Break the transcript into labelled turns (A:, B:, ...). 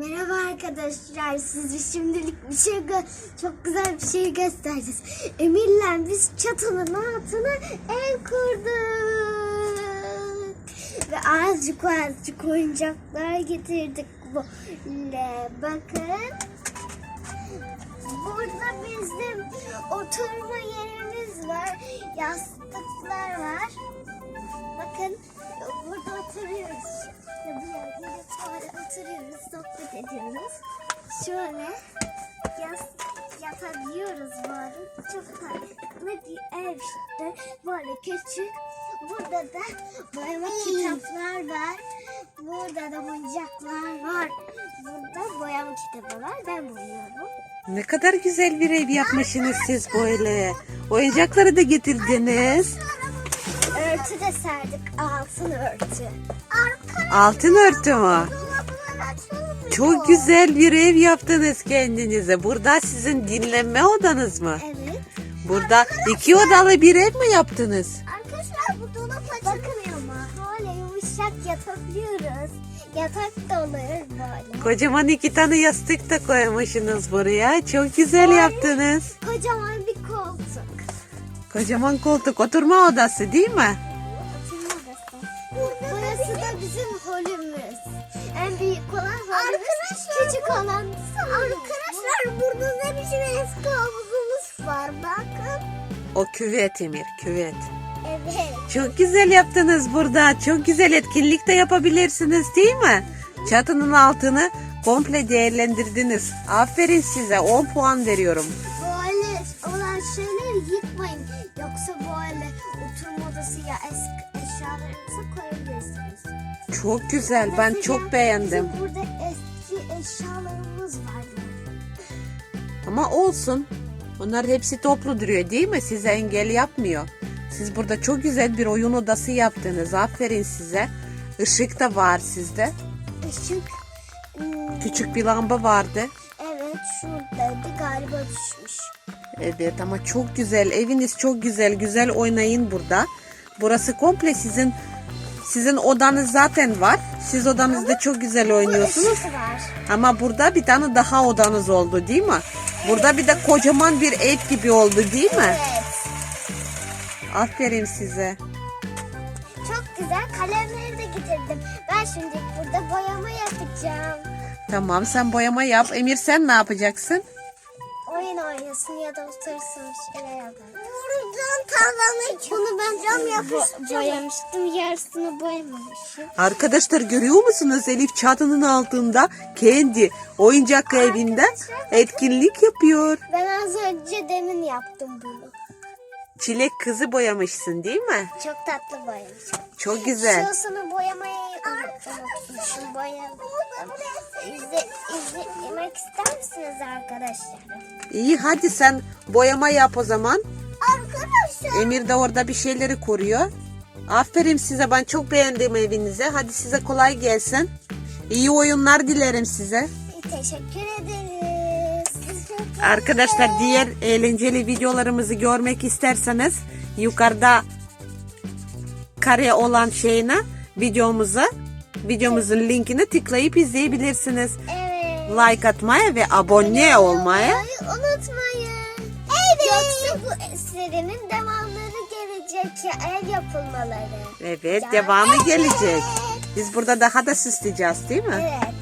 A: Merhaba arkadaşlar. Size şimdilik bir şey çok güzel bir şey göstereceğiz. Emir'le biz çatının altına ev kurduk. Ve azıcık azıcık oyuncaklar getirdik. Böyle bakın. Burada bizim oturma yerimiz var. Yastıklar var. Bakın burada oturuyoruz. Böyle oturuyoruz, sohbet ediyoruz. Şöyle yas, yatabiliyoruz böyle. Çok tatlı bir ev işte. Böyle küçük. Burada da boyama kitaplar var. Burada da oyuncaklar var. Burada boyama kitabı var. Ben boyuyorum.
B: Ne kadar güzel bir ev yapmışsınız siz böyle. Oyuncakları da getirdiniz.
A: Örtü de serdik. Altın örtü. Arka
B: Altın örtü mü? Çok güzel bir ev yaptınız kendinize. Burada sizin dinlenme odanız mı?
A: Evet.
B: Burada iki odalı bir ev mi yaptınız?
A: Arkadaşlar bu dolap açılmıyor mu? Böyle yumuşak yatabiliyoruz. Yatak da olur böyle.
B: Kocaman iki tane yastık da koymuşsunuz buraya. Çok güzel yaptınız.
A: Kocaman bir koltuk.
B: Kocaman koltuk oturma odası değil mi?
A: Olan Arkadaşlar burada da bizim eski havuzumuz var. Bakın.
B: O küvet Emir, küvet.
A: Evet.
B: Çok güzel yaptınız burada. Çok güzel etkinlik de yapabilirsiniz değil mi? Çatının altını komple değerlendirdiniz. Aferin size 10 puan veriyorum.
A: Böyle olan şeyleri yıkmayın. Yoksa böyle oturma odası ya eski eşyalarınızı koyabilirsiniz.
B: Çok güzel. Ben
A: Mesela
B: çok beğendim.
A: Burada eski eşyalarımız var.
B: Ama olsun. Bunlar hepsi toplu duruyor değil mi? Size engel yapmıyor. Siz burada çok güzel bir oyun odası yaptınız. Aferin size. Işık da var sizde.
A: Işık hmm,
B: Küçük bir lamba vardı.
A: evet şuradaydı galiba düşmüş.
B: Evet ama çok güzel. Eviniz çok güzel. Güzel oynayın burada. Burası komple sizin sizin odanız zaten var. Siz odanızda çok güzel oynuyorsunuz. Ama burada bir tane daha odanız oldu değil mi? Burada bir de kocaman bir ev gibi oldu değil mi?
A: Evet.
B: Aferin size.
A: Çok güzel kalemleri de getirdim. Ben şimdi burada boyama yapacağım.
B: Tamam sen boyama yap. Emir sen ne yapacaksın?
A: Oyun oynasın ya da otursun şeyler yapar. Buradan tavana Bunu ben cam yapmıştım. boyamıştım. Yarısını boyamamışım.
B: Arkadaşlar görüyor musunuz Elif çatının altında kendi oyuncak evinden etkinlik yapıyor.
A: Ben az önce demin yaptım bunu.
B: Çilek kızı boyamışsın değil mi?
A: Çok tatlı boyamışım.
B: Çok güzel.
A: Şurasını boyamayı unutmuşum. İzle, izlemek ister misiniz arkadaşlar?
B: İyi hadi sen boyama yap o zaman.
A: Arkadaşlar.
B: Emir de orada bir şeyleri koruyor. Aferin size ben çok beğendim evinize. Hadi size kolay gelsin. İyi oyunlar dilerim size.
A: Teşekkür ederiz.
B: Arkadaşlar diğer eğlenceli videolarımızı görmek isterseniz yukarıda kare olan şeyine videomuza videomuzun linkini tıklayıp izleyebilirsiniz.
A: Evet.
B: Like atmayı ve abone olmayı
A: unutmayın. Evet. Yoksa bu serinin devamları gelecek ev yapılmaları.
B: evet devamı gelecek. Biz burada daha da süsleyeceğiz değil mi?
A: Evet.